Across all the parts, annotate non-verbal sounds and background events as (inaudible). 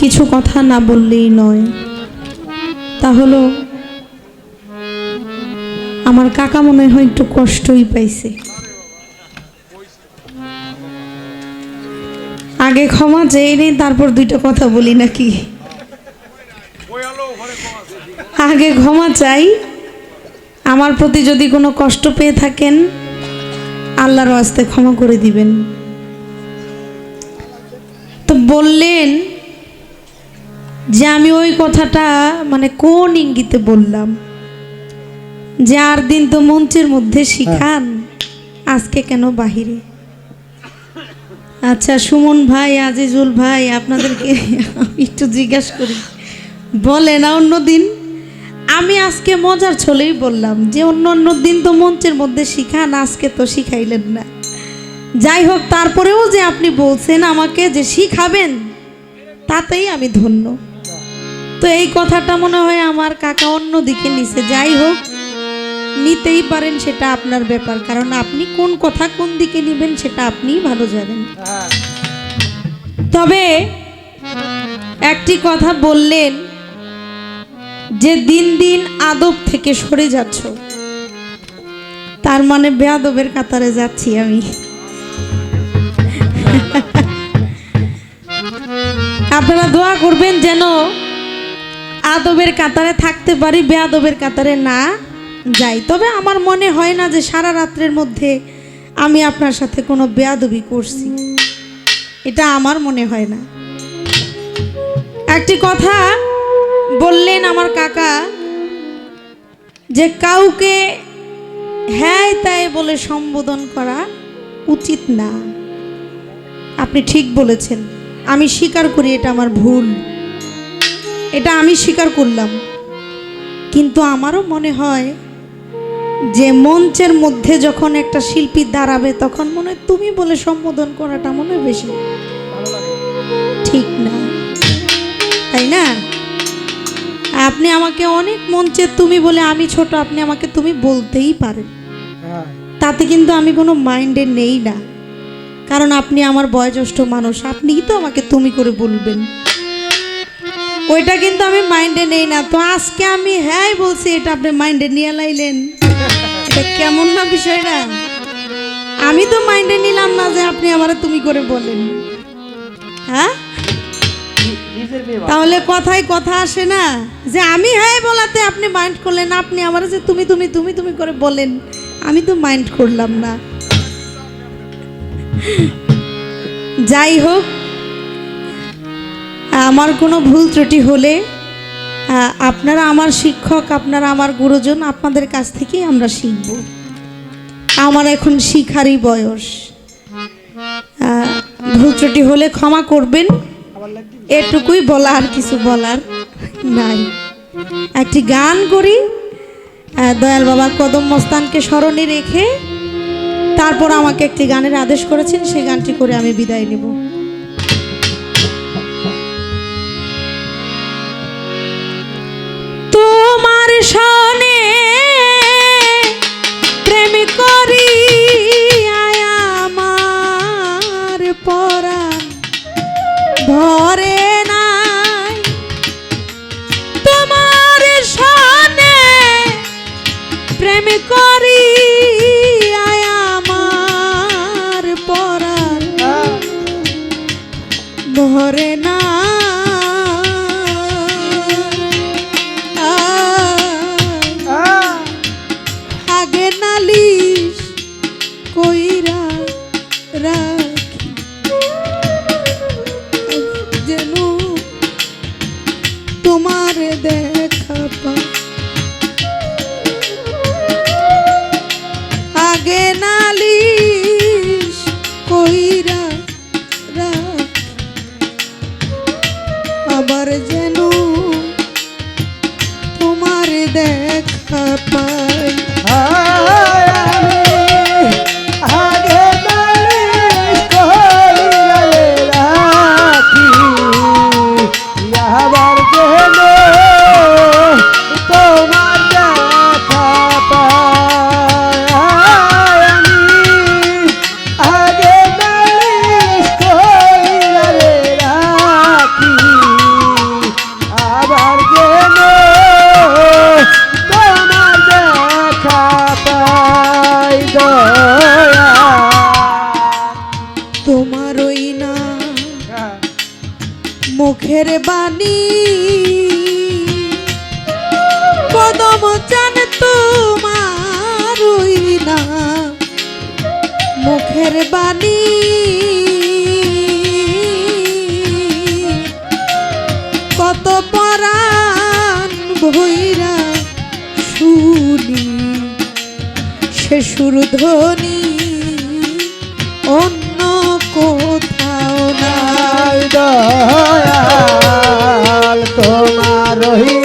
কিছু কথা না বললেই নয়। তা হলো, আমার কাকা মনে হয় একটু কষ্টই পাইছে। আগে ক্ষমা চেয়ে নেই তারপর দুইটা কথা বলি নাকি? আগে ক্ষমা চাই, আমার প্রতি যদি কোনো কষ্ট পেয়ে থাকেন, আল্লাহর আস্তে ক্ষমা করে দিবেন। তো বললেন যে আমি ওই কথাটা মানে কোন ইঙ্গিতে বললাম? যে আর দিন তো মঞ্চের মধ্যে শিখান আজকে কেন বাহিরে? আচ্ছা সুমন ভাই আজিজুল ভাই আপনাদেরকে (laughs) একটু জিজ্ঞাসা করি। বলে না অন্য দিন? আমি আজকে মজার ছলেই বললাম যে অন্য অন্য দিন তো মঞ্চের মধ্যে শিখান আজকে তো শিখাইলেন না। যাই হোক তারপরেও যে আপনি বলছেন আমাকে যে শিখাবেন তাতেই আমি ধন্য। তো এই কথাটা মনে হয় আমার কাকা অন্য দিকে নিছে। যাই হোক, নিতেই পারেন সেটা আপনার ব্যাপার, কারণ আপনি কোন কথা কোন দিকে নেবেন সেটা আপনি ভালো জানেন। তবে একটি কথা বললেন যে দিন দিন আদব থেকে সরে যাচ্ছ। তার মানে বেয়াদবের কাতারে যাচ্ছি আমি। আপনারা দোয়া করবেন যেন আদবের কাতারে থাকতে পারি বেয়াদবের কাতারে না যাই। তবে আমার মনে হয় না যে সারা রাত্রের মধ্যে আমি আপনার সাথে কোনো বেয়াদবি করছি। এটা আমার মনে হয় না। একটি কথা বললেন আমার কাকা যে, কাউকে হ্যাঁ তাই বলে সম্বোধন করা উচিত না। আপনি ঠিক বলেছেন। আমি স্বীকার করি এটা আমার ভুল। এটা আমি স্বীকার করলাম। কিন্তু আমারও মনে হয় যে মঞ্চের মধ্যে যখন একটা শিল্পী দাঁড়াবে তখন মনে হয় তুমি বলে সম্বোধন করাটা মনে হয় বেশি ঠিক না। তাই না? আপনি আমাকে অনেক মঞ্চে তুমি বলে আমি ছোট আপনি আমাকে তুমি বলতেই পারেন। তাতে কিন্তু আমি কোনো মাইন্ডে নেই না। কারণ আপনি আমার বয়োজ্যেষ্ঠ মানুষ আপনিই তো আমাকে তুমি করে বলবেন। ওইটা কিন্তু আমি মাইন্ডে নেই না। তো আজকে আমি হ্যাঁ বলছি এটা আপনি মাইন্ডে নিয়ে লাইলেন। এটা কেমন না বিষয়টা আমি তো মাইন্ডে নিলাম না যে আপনি আমারে তুমি করে বলেন। হ্যাঁ? তাহলে কথায় কথা আসে না। যে আমি হ্যাঁ বলাতে আপনি মাইন্ড করলেন আপনি আমার যে তুমি তুমি তুমি তুমি করে বলেন আমি তো মাইন্ড করলাম না। যাই হোক আমার কোনো ভুল ত্রুটি হলে আপনারা আমার শিক্ষক, আপনারা আমার গুরুজন, আপনাদের কাছ থেকেই আমরা শিখব। আমার এখন শিখারই বয়স। ভুল ত্রুটি হলে ক্ষমা করবেন। এটুকুই বলা আর কিছু বলার নাই। একটি গান করি। দয়াল বাবা কদম মস্তানকে স্মরণে রেখে, তারপর আমাকে একটি গানের আদেশ করেছেন সেই গানটি করে আমি বিদায় নেব। তোমার প্রেম করি আমার পরাণ। ধরে দয়া। তোমারই না মুখের বাণী। কদম চান তোমারই না মুখের বাণী। সে সুরধ্বনি অন্য কোথাও না দয়াল তোমার রহি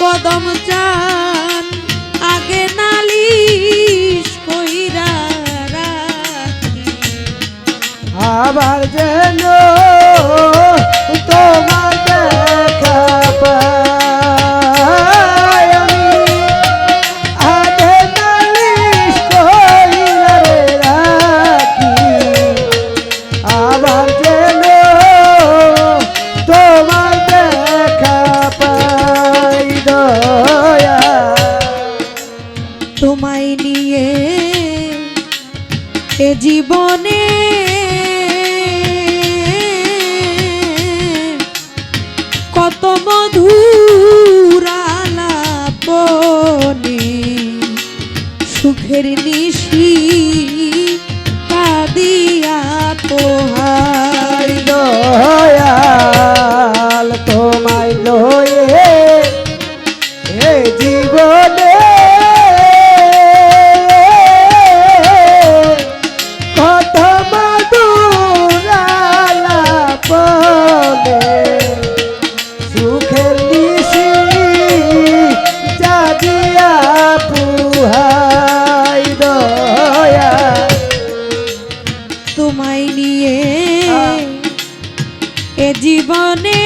কদম চান আগে নালিশ কইরা আবার যে নিয়ে এ জীবনে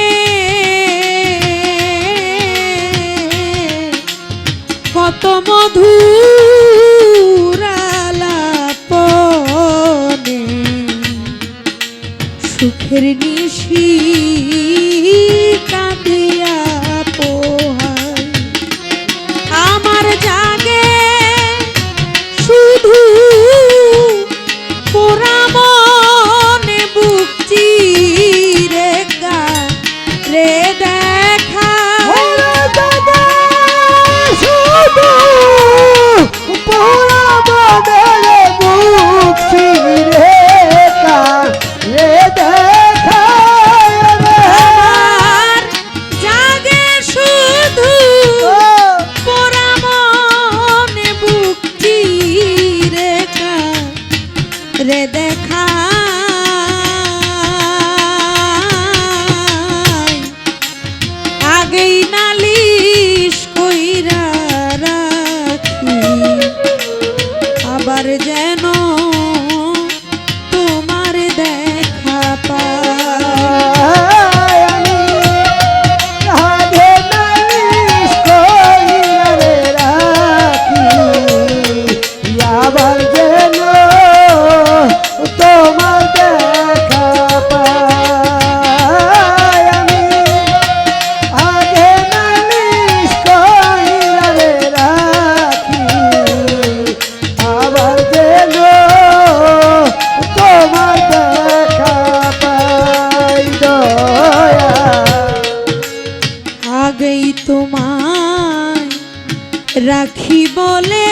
রাখি বলে।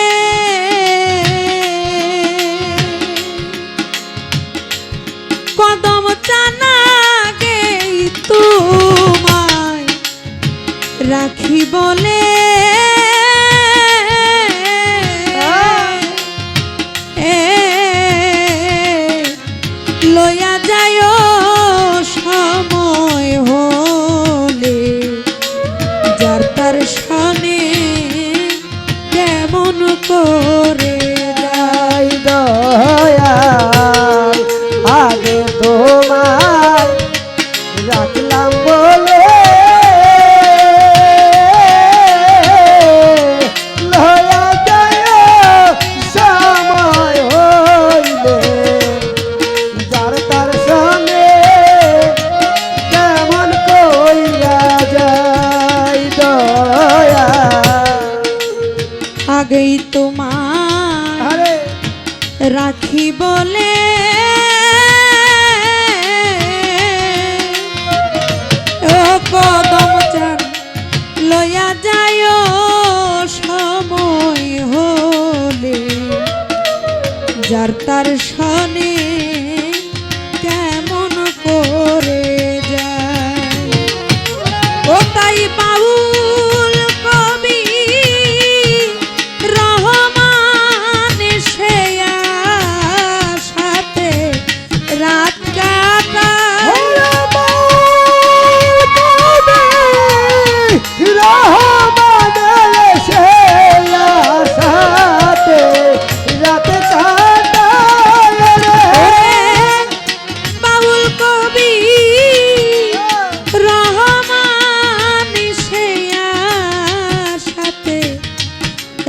কদম চানা গে তোমায় রাখি বলে। যায় সময় হলে যার তার সা করে যায় দয়া সেই তোমার রাখি বলে। ও লয়া যায় সময় হলে যার তার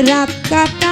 রাত কাটা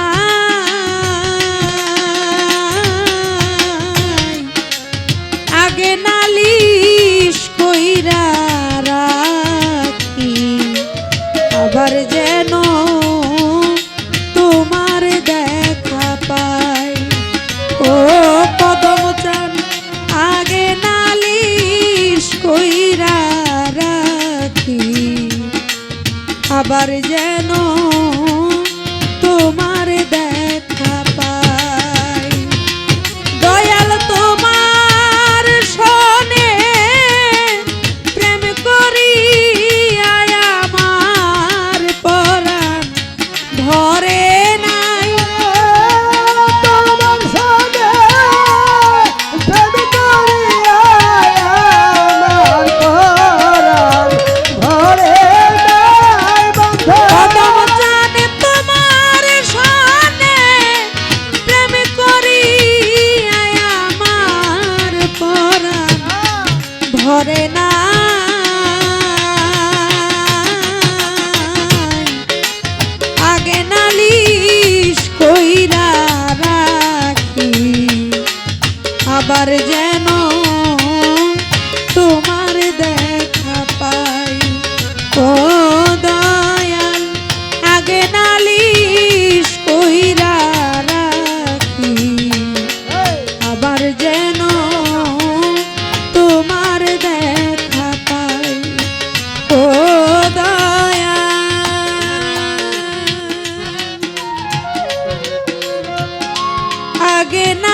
que nada.